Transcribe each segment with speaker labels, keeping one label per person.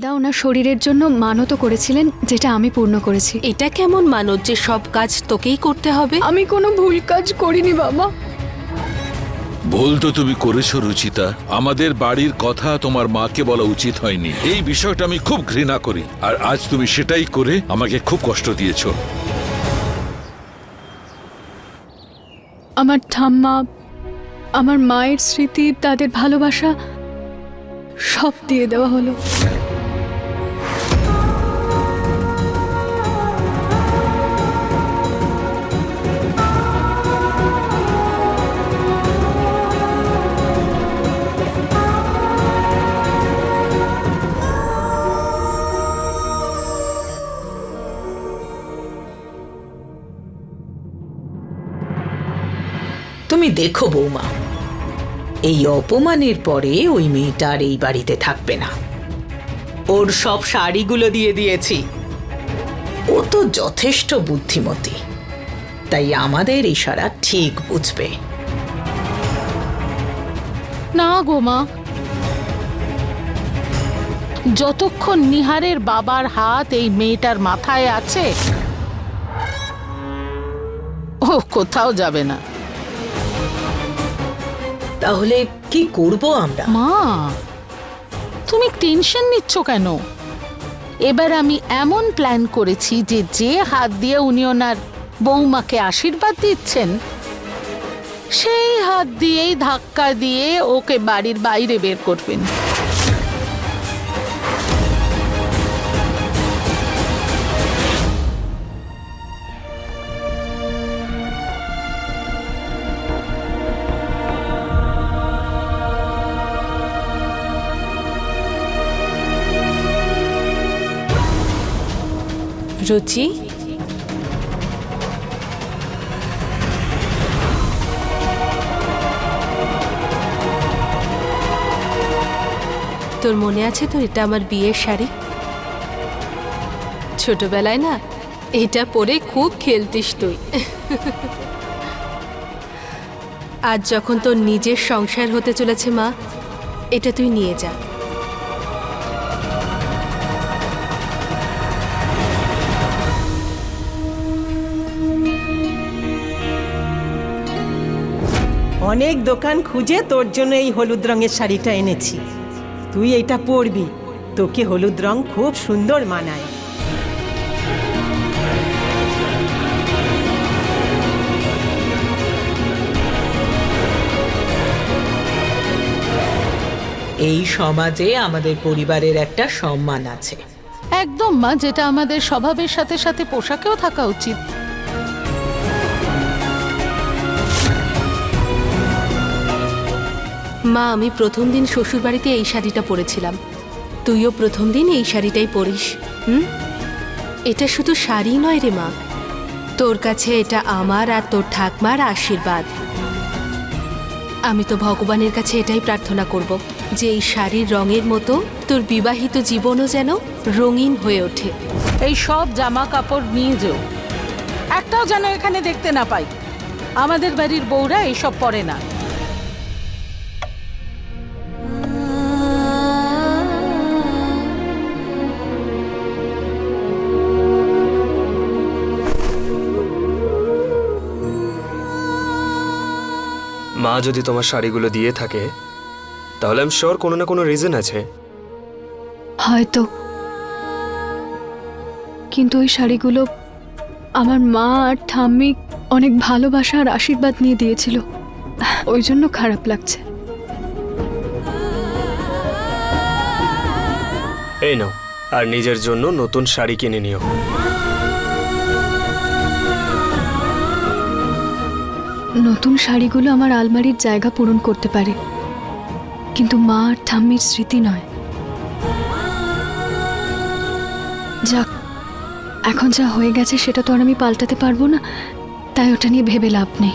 Speaker 1: দেবদা ওনার শরীরের জন্য মানতও করেছিলেন যেটা আমি পূর্ণ করেছি।
Speaker 2: এটা কেমন মানত যে সব কাজ তোকেই করতে হবে?
Speaker 1: আমি কোনো ভুল কাজ করিনি বাবা।
Speaker 3: ভুল তো তুমি করেছ রুচিতা। আমাদের বাড়ির কথা তোমার মাকে বলা উচিত হয়নি। এই বিষয়টা আমি খুব ঘৃণা করি আর আজ তুমি সেটাই করে আমাকে খুব কষ্ট দিয়েছ।
Speaker 1: আমার ঠাম্মা আমার মায়ের স্মৃতি তাদের ভালোবাসা সব দিয়ে দেওয়া হলো।
Speaker 4: দেখো বৌমা, এই অপমানের পরে ওই মেয়েটা আর এই বাড়িতে থাকবে না। ওর সব শাড়িগুলো দিয়ে দিয়েছি। ও তো যথেষ্ট বুদ্ধিমতী, তাই আমাদের ইশারা ঠিক বুঝবে।
Speaker 5: না গো মা, যতক্ষণ নিহারের বাবার হাত এই মেয়েটার মাথায় আছে, ও কোথাও যাবে না।
Speaker 4: তাহলে কি করব আমরা?
Speaker 5: মা, তুমি টেনশন নিচ্ছ কেন? এবার আমি এমন প্ল্যান করেছি যে যে হাত দিয়ে উনি ওনার বৌমাকে আশীর্বাদ দিচ্ছেন, সেই হাত দিয়েই ধাক্কা দিয়ে ওকে বাড়ির বাইরে বের করবেন।
Speaker 2: রুচি? তোর মনে আছে তো এটা আমার বিয়ের শাড়ি? ছোটবেলায় না, এটা পরে খুব খেলতিস তুই। আজ যখন তোর নিজের সংসার হতে চলেছে মা, এটা তুই নিয়ে যা।
Speaker 6: অনেক দোকান খুঁজে তোর জন্য এই হলুদ রঙের শাড়িটা এনেছি। তুই এটা পরবি। তোকে হলুদ রং খুব সুন্দর মানায়।
Speaker 4: এই সমাজে আমাদের পরিবারের একটা সম্মান আছে।
Speaker 5: একদম মা যেটা আমাদের স্বভাবের সাথে সাথে পোশাকেও থাকা উচিত।
Speaker 2: মা, আমি প্রথম দিন শ্বশুরবাড়িতে এই শাড়িটা পরেছিলাম। তুইও প্রথম দিন এই শাড়িটাই পরিস, হুম? এটা শুধু শাড়ি নয় রে মা। তোর কাছে এটা আমার আর তোর ঠাকমার আশীর্বাদ। আমি তো ভগবানের কাছে এটাই প্রার্থনা করব, যে এই শাড়ির রঙের মতো তোর বিবাহিত জীবনও যেন রঙিন হয়ে ওঠে।
Speaker 5: এই সব জামা কাপড় নিয়ে যেও। একটাও যেন এখানে দেখতে না পাই। আমাদের বাড়ির বউরা এইসব পরে না।
Speaker 7: মা যদি তোমার শাড়িগুলো দিয়ে থাকে তাহলে আমি শিওর কোনো না কোনো রিজন আছে।
Speaker 1: হয়তো। কিন্তু ওই শাড়িগুলো আমার মা আর ঠাম্মি অনেক ভালোবাসা আর আশীর্বাদ নিয়ে দিয়েছিল। ওই জন্য খারাপ লাগছে।
Speaker 7: এই নাও আর নিজের জন্য নতুন শাড়ি কিনে নিও।
Speaker 1: নতুন শাড়িগুলো আমার আলমারির জায়গা পূরণ করতে পারে। কিন্তু মা আর ঠাম্মির স্মৃতি নয়। যাক, এখন যা হয়ে গেছে সেটা তো আর আমি পাল্টাতে পারব না, তাই ওটা নিয়ে ভেবে লাভ নেই।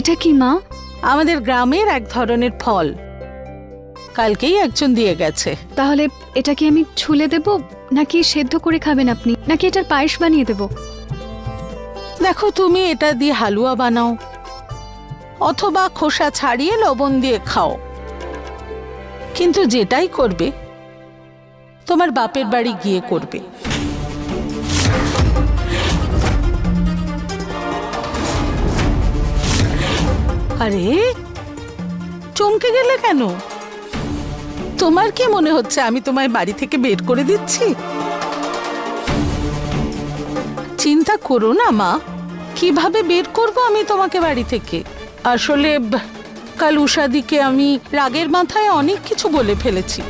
Speaker 1: এটা কি মা?
Speaker 5: আমাদের গ্রামের এক ধরনের ফল। কালকেই একজন দিয়ে গেছে।
Speaker 1: তাহলে এটা কি আমি ছুলে দেব নাকি সেদ্ধ করে খাবেন আপনি? নাকি এটার পায়েস বানিয়ে দেব?
Speaker 5: দেখো তুমি এটা দিয়ে হালুয়া বানাও অথবা খোসা ছাড়িয়ে লবণ দিয়ে খাও। কিন্তু যেটাই করবে তোমার বাপের বাড়ি গিয়ে করবে। আরে, চমকে গেলে কেন? তোমার কি মনে হচ্ছে আমি তোমায় বাড়ি থেকে বের করে দিচ্ছি? চিন্তা করো না, মা। কীভাবে বের করব আমি তোমাকে বাড়ি থেকে? আসলে, কাল উষাদিকে আমি রাগের মাথায় অনেক কিছু বলে ফেলেছি।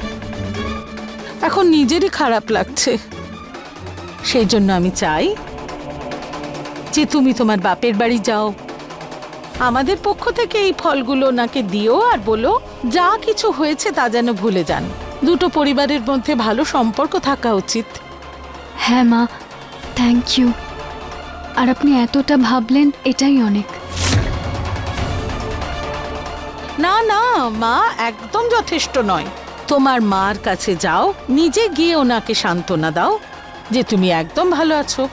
Speaker 5: এখন নিজেরই খারাপ লাগছে। সেই জন্য আমি চাই যে তুমি তোমার বাপের বাড়ি যাও। আমাদের পক্ষ থেকে এই ফলগুলো ওনাকে দিও আর বলো যা কিছু হয়েছে তা যেন ভুলে যান। দুটো পরিবারের মধ্যে ভালো সম্পর্ক থাকা উচিত।
Speaker 1: হ্যাঁ মা। থ্যাংক ইউ আর আপনি এতটা ভাবলেন এটাই অনেক।
Speaker 5: না না মা একদম যথেষ্ট নয়। তোমার মার কাছে যাও নিজে গিয়ে ওনাকে সান্ত্বনা দাও যে তুমি একদম ভালো আছো।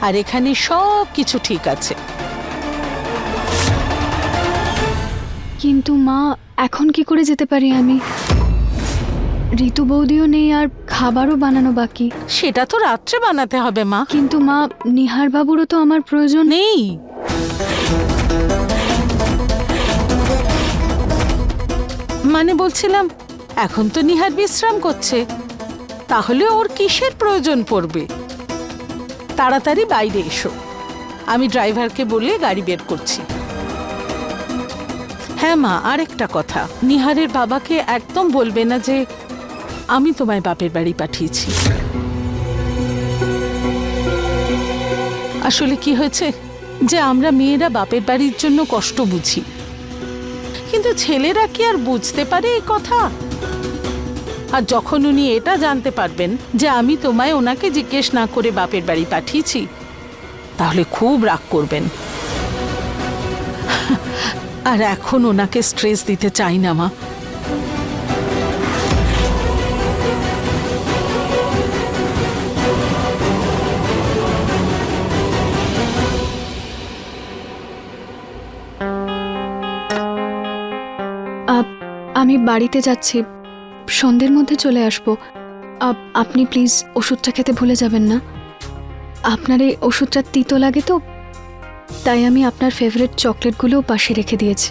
Speaker 5: আর এখানে সব কিছু ঠিক আছে।
Speaker 1: কিন্তু মা এখন কি করে যেতে পারি আমি? ঋতু বৌদিও নেই আর খাবারও বানানো বাকি।
Speaker 5: সেটা তো রাত্রে বানাতে হবে মা।
Speaker 1: কিন্তু মা নিহার বাবুরও তো আমার প্রয়োজন।
Speaker 5: নেই। মানে বলছিলাম এখন তো নিহার বিশ্রাম করছে। তাহলে ওর কিসের প্রয়োজন পড়বে? তাড়াতাড়ি বাইরে এসো। আমি ড্রাইভারকে বলে গাড়ি বের করছি। হ্যাঁ মা, আরেকটা কথা। নিহারের বাবাকে একদম বলবে না যে, আমি তোমায় বাপের বাড়ি পাঠিয়েছি। আসলে কি হয়েছে? যে আমরা মেয়েরা বাপের বাড়ির জন্য কষ্ট বুঝি। কিন্তু ছেলেরা কি আর বুঝতে পারে এই কথা? আর যখন উনি এটা জানতে পারবেন যে আমি তোমায় ওনাকে জিজ্ঞেস না করে বাপের বাড়ি পাঠিয়েছি, তাহলে খুব রাগ করবেন। আর এখন ওনাকে স্ট্রেস দিতে চাই না, মা।
Speaker 1: আমি বাড়িতে যাচ্ছি। সন্ধ্যের মধ্যে চলে আসব। আপ- আপনি প্লিজ ওষুধটা খেতে ভুলে যাবেন না। আপনার এই ওষুধটা তিতো লাগে তো তাই আমি আপনার ফেভারিট চকলেটগুলোও পাশে রেখে দিয়েছি।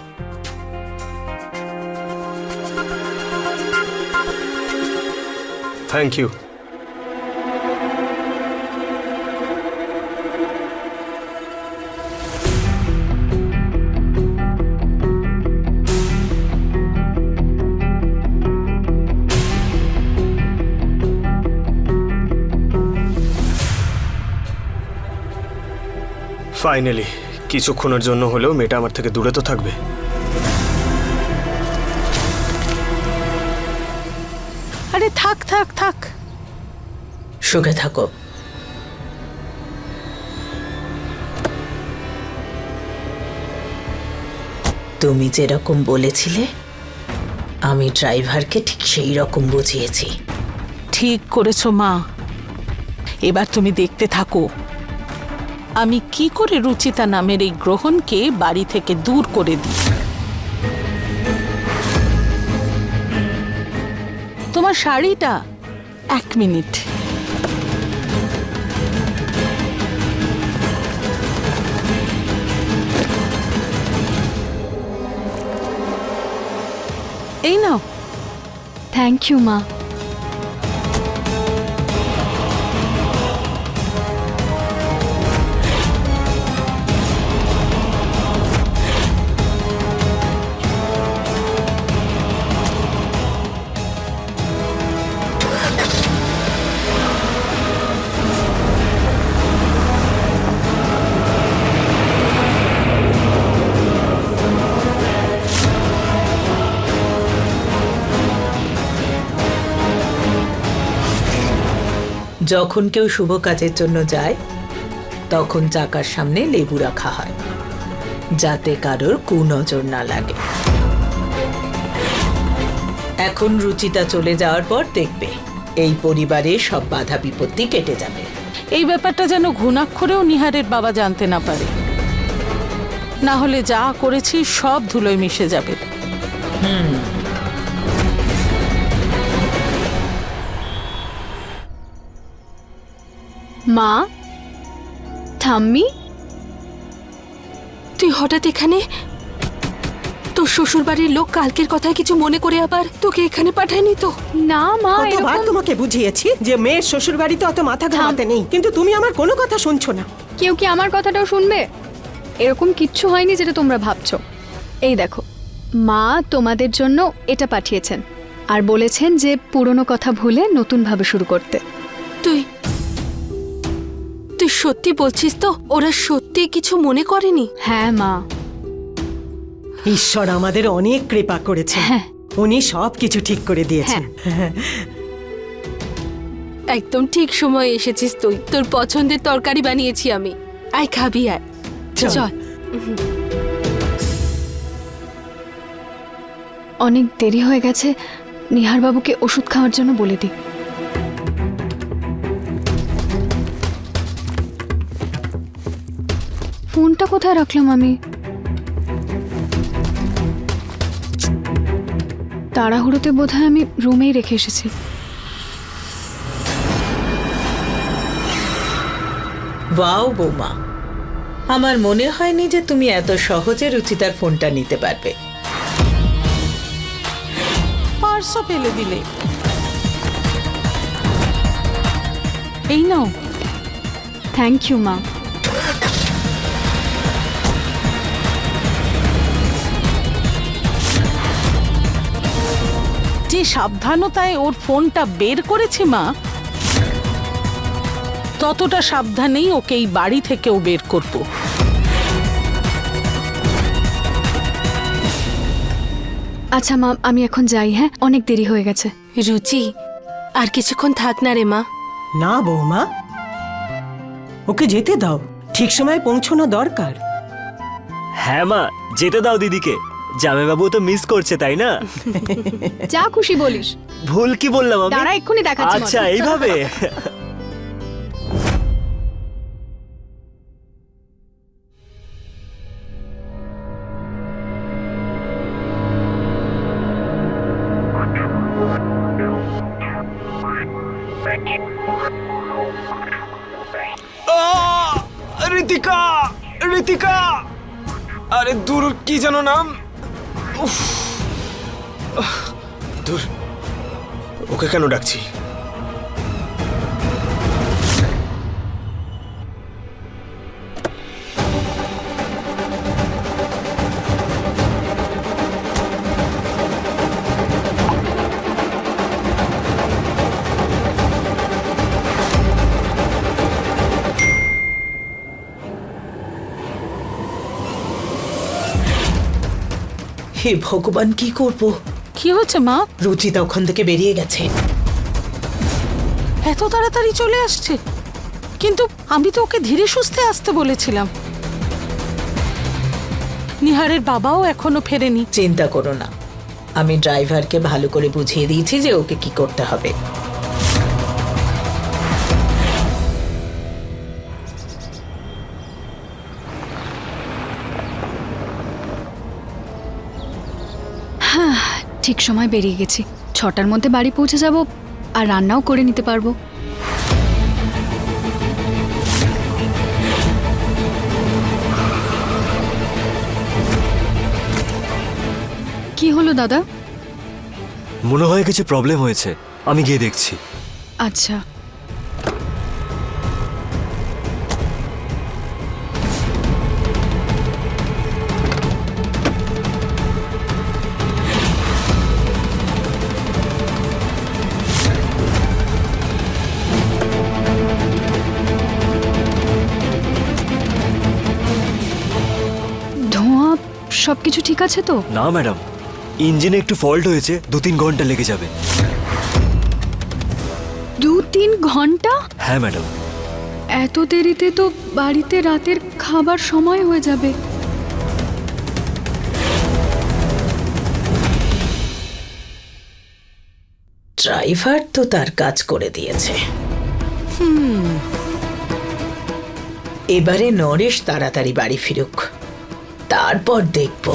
Speaker 7: থ্যাংক ইউ ফাইনালি কিছুক্ষণের জন্য হলেও মেয়েটা আমার থেকে দূরে তো থাকবে।
Speaker 5: আরে থাক থাক থাক।
Speaker 4: সুখে থাকো। তুমি যেরকম বলেছিলে আমি ড্রাইভারকে ঠিক সেই রকম বুঝিয়েছি।
Speaker 5: ঠিক করেছ মা। এবার তুমি দেখতে থাকো। আমি কি করে রুচিতা নামের এই গ্রহণকে বাড়ি থেকে দূর করে দিই? তোমার শাড়িটা এক মিনিট। এই নাও।
Speaker 1: থ্যাংক ইউ মা।
Speaker 4: যখন কেউ শুভ কাজের জন্য যায় তখন চাকার সামনে লেবু রাখা হয় যাতে কারোর কুনজর না লাগে। এখন রুচিতা চলে যাওয়ার পর দেখবে এই পরিবারে সব বাধা বিপত্তি কেটে যাবে।
Speaker 5: এই ব্যাপারটা যেন ঘুণাক্ষরেও নিহারের বাবা জানতে না পারে। না হলে যা করেছি সব ধুলোয় মিশে যাবে।
Speaker 1: মা? ঠাম্মি?
Speaker 2: তুই হঠাৎ এখানে? তোর শ্বশুর বাড়ির লোক কালকের কথায় কিছু মনে করে আবার তোকে এখানে পাঠায়নি তো?
Speaker 1: না মা
Speaker 6: কতবার তোমাকে বুঝিয়েছি যে মেয়ের শ্বশুর বাড়িতে অত মাথা ঘামাতে নেই। কিন্তু তুমি আমার কোনো কথা শুনছো না।
Speaker 1: কেউ কি আমার কথাটাও শুনবে? এরকম কিচ্ছু হয়নি যেটা তোমরা ভাবছ। এই দেখো মা তোমাদের জন্য এটা পাঠিয়েছেন। আর বলেছেন যে পুরনো কথা ভুলে নতুনভাবে শুরু করতে।
Speaker 2: তুই তুই সত্যি বলছিস তো? ওরা সত্যি কিছু মনে করেনি?
Speaker 1: হ্যাঁ মা।
Speaker 6: ঈশ্বর আমাদের অনেক কৃপা করেছে
Speaker 1: হ্যাঁ।
Speaker 6: উনি সব কিছু ঠিক করে দিয়েছেন।
Speaker 2: একদম ঠিক সময় এসেছিস তুই। তোর পছন্দের তরকারি বানিয়েছি আমি। আয় খাবি আয়।
Speaker 6: চল।
Speaker 2: চল।
Speaker 1: অনেক দেরি হয়ে গেছে। নিহার বাবুকে ওষুধ খাওয়ার জন্য বলে দিই ফোনটা কোথায় রাখলাম আমি? তাড়াহুড়োতে বোধহয় আমি রুমেই রেখে এসেছি।
Speaker 4: ওয়াও বৌমা। আমার মনে হয়নি যে তুমি এত সহজে রুচিতার ফোনটা নিতে পারবে।
Speaker 5: পার্সও ফেলে দিলে। এই নাও।
Speaker 1: থ্যাংক ইউ মা।
Speaker 5: যে সাবধানতায় ওর ফোনটা বের করেছে মা ততটা সাবধানেই ওকে এই বাড়ি থেকেও বের করব।
Speaker 1: আচ্ছা মা আমি এখন যাই হ্যাঁ? অনেক দেরি হয়ে গেছে।
Speaker 2: রুচি আর কিছুক্ষণ থাক না রে মা।
Speaker 6: না বৌমা ওকে যেতে দাও। ঠিক সময় পৌঁছানো দরকার।
Speaker 8: হ্যাঁ মা যেতে দাও দিদিকে। জামাইবাবু তো মিস করছে তাই না
Speaker 1: যা খুশি বলিস
Speaker 8: ভুল কি বললাম আমি
Speaker 1: দাঁড়া এক্ষুনি দেখাচ্ছি
Speaker 8: আচ্ছা। এইভাবে!
Speaker 7: ঋতিকা ঋতিকা আরে দূর কি যেন নাম! দূর। ওকে কেন ডাকছি?
Speaker 4: হে ভগবান কি করব?
Speaker 5: কি হচ্ছে মা?
Speaker 4: রুচিতা ওখান থেকে বেরিয়ে গেছে।
Speaker 5: এত তাড়াতাড়ি চলে আসছে। কিন্তু আমি তো ওকে ধীরে সুস্থে আসতে বলেছিলাম। নিহারের বাবাও এখনও ফেরেনি।
Speaker 4: চিন্তা করো না। আমি ড্রাইভারকে ভালো করে বুঝিয়ে দিয়েছি যে ওকে কি করতে হবে।
Speaker 1: ঠিক সময় বেরিয়ে গেছি। ছটার মধ্যে বাড়ি পৌঁছে যাব আর রান্নাও করে নিতে পারব। কি হলো দাদা?
Speaker 8: মনে হয় কিছু প্রবলেম হয়েছে। আমি গিয়ে দেখছি।
Speaker 1: আচ্ছা। সবকিছু ঠিক আছে তো?
Speaker 8: না ম্যাডাম। ইঞ্জিনে একটু ফল্ট হয়েছে দু তিন ঘণ্টা লেগে যাবে।
Speaker 1: দু তিন ঘণ্টা?
Speaker 8: হ্যাঁ ম্যাডাম।
Speaker 1: এত দেরিতে তো বাড়িতে রাতের খাবার সময় হয়ে যাবে।
Speaker 4: ড্রাইভার তো তার কাজ করে দিয়েছে। এবারে নরেশ তাড়াতাড়ি বাড়ি ফিরুক। তারপর দেখব।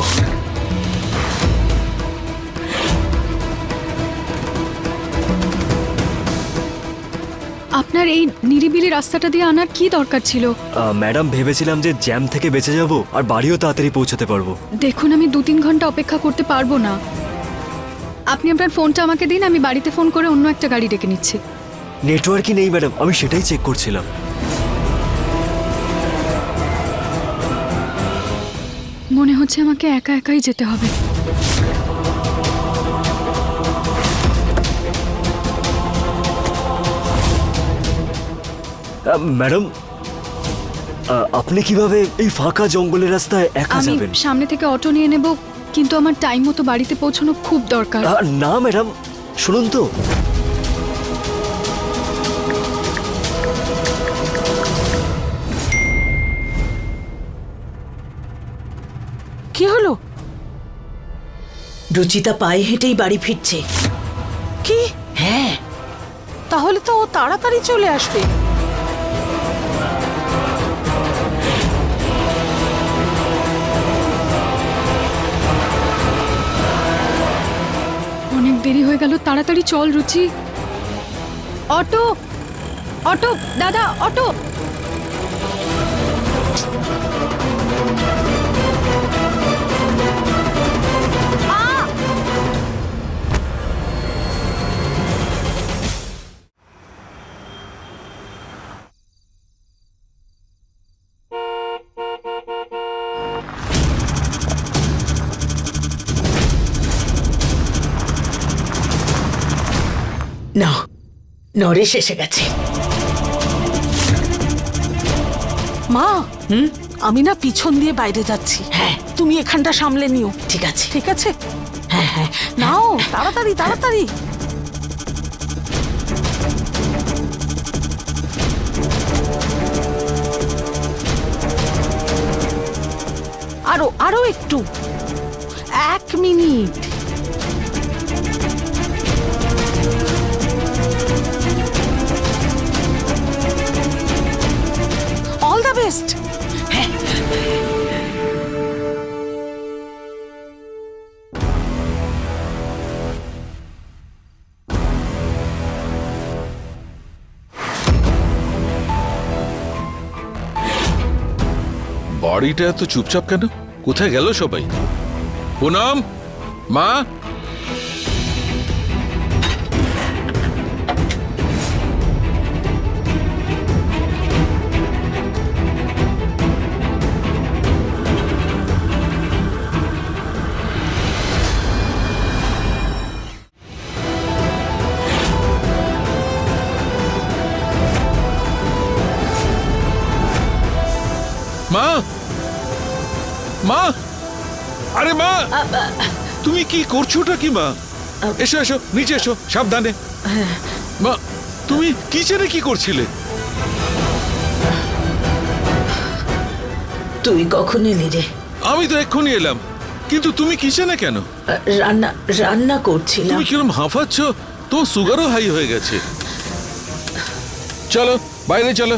Speaker 1: আপনার এই নিরিবিলি রাস্তাটা দিয়ে আনার কি দরকার ছিল?
Speaker 8: ম্যাডাম ভেবেছিলাম যে জ্যাম থেকে বেঁচে যাব আর বাড়িও তাড়াতাড়ি পৌঁছাতে পারব।
Speaker 1: দেখুন আমি দু তিন ঘণ্টা অপেক্ষা করতে পারব না। আপনি আপনার ফোনটা আমাকে দিন আমি বাড়িতে ফোন করে অন্য একটা গাড়ি ডেকে নিচ্ছি।
Speaker 8: নেটওয়ার্কই নেই ম্যাডাম আমি সেটাই চেক করছিলাম।
Speaker 1: মনে হচ্ছে আমাকে একা একাই যেতে হবে।
Speaker 8: ম্যাডাম আপনি কীভাবে এই ফাঁকা জঙ্গলের রাস্তায় একা যাবেন?
Speaker 1: সামনে থেকে অটো নিয়ে নেব কিন্তু আমার টাইম মতো বাড়িতে পৌঁছানো খুব দরকার।
Speaker 8: না ম্যাডাম শুনুন তো।
Speaker 5: কি হলো?
Speaker 4: রুচিতা পায়ে হেঁটেই বাড়ি ফিরছে।
Speaker 5: কি?
Speaker 4: হ্যাঁ।
Speaker 5: তাহলে তো ও তাড়াতাড়ি চলে আসবে।
Speaker 1: অনেক দেরি হয়ে গেল তাড়াতাড়ি চল রুচি। অটো! অটো! দাদা অটো!
Speaker 4: না নরেশ এসে গেছে।
Speaker 5: মা হুম? আমি না পিছন দিয়ে বাইরে যাচ্ছি।
Speaker 4: হ্যাঁ।
Speaker 5: তুমি এখানটা সামলে নিও।
Speaker 4: ঠিক আছে।
Speaker 5: ঠিক আছে?
Speaker 4: হ্যাঁ হ্যাঁ।
Speaker 5: নাও তাড়াতাড়ি তাড়াতাড়ি। আরও আরও একটু। এক মিনিট।
Speaker 3: বাড়িটা এত চুপচাপ কেন? কোথায় গেল সবাই? পুনম? মা? মা? মা! আরে মা! তুমি কি করছোটা কি মা? এসো এসো নিচে এসো সাবধানে। মা তুমি কিচেনে কি করছিলে?
Speaker 4: তুই কখন এলি রে?
Speaker 3: আমি তো এক্ষুনি এলাম। কিন্তু তুমি কিচেনে কেন?
Speaker 4: রান্না রান্না করছিলাম।
Speaker 3: তুমি কিরম হাঁফাচ্ছ? তোমার সুগারও হাই হয়ে গেছে। চলো বাইরে চলো।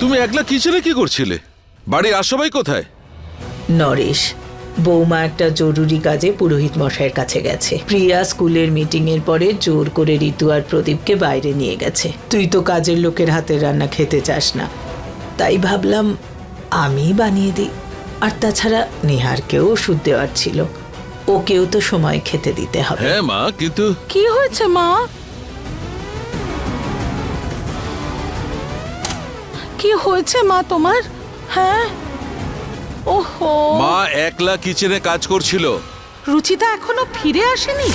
Speaker 3: তুমি একলা কিচেনে কি করছিলে? বাড়ির আর সবাই কোথায়?
Speaker 4: নরেশ বৌমা একটা জরুরি কাজে পুরোহিত মশাইয়ের কাছে গেছে। প্রিয়া স্কুলের মিটিং এর পরে জোর করে ঋতু আর প্রদীপকে বাইরে নিয়ে গেছে। তুই তো কাজের লোকের হাতের রান্না খেতে চাস না। তাই ভাবলাম আমি বানিয়ে দিই। আর তাছাড়া নিহারকেও ওষুধ দেওয়ার ছিল। ওকেও তো সময় খেতে দিতে হবে।
Speaker 3: হ্যাঁ মা কিন্তু
Speaker 5: কি হয়েছে মা? কি হয়েছে মা তোমার? হ্যাঁ? ওহো।
Speaker 3: মা একলা কিচেনে কাজ করছিল।
Speaker 5: রুচিতা এখনও ফিরে আসেনি?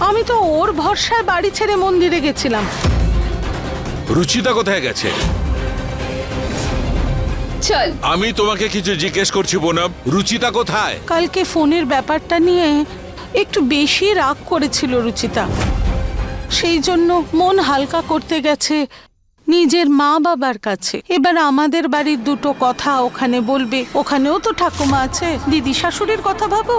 Speaker 5: আমি তো ওর ভরসায় বাড়ি ছেড়ে মন্দিরে গেছিলাম।
Speaker 3: রুচিতা কোথায় গেছে?
Speaker 1: চল।
Speaker 3: আমি তোমাকে কিছু জিজ্ঞেস করছি বোনাম রুচিতা কোথায়?
Speaker 5: কালকে ফোনের ব্যাপারটা নিয়ে একটু বেশি রাগ করেছিল রুচিতা। সেই জন্য মন হালকা করতে গেছে। নিজের মা বাবার কাছে। এবার আমাদের বাড়ির দুটো কথা ওখানে বলবে। ওখানেও তো ঠাকুমা আছে। দিদি শাশুড়ির কথা ভাবো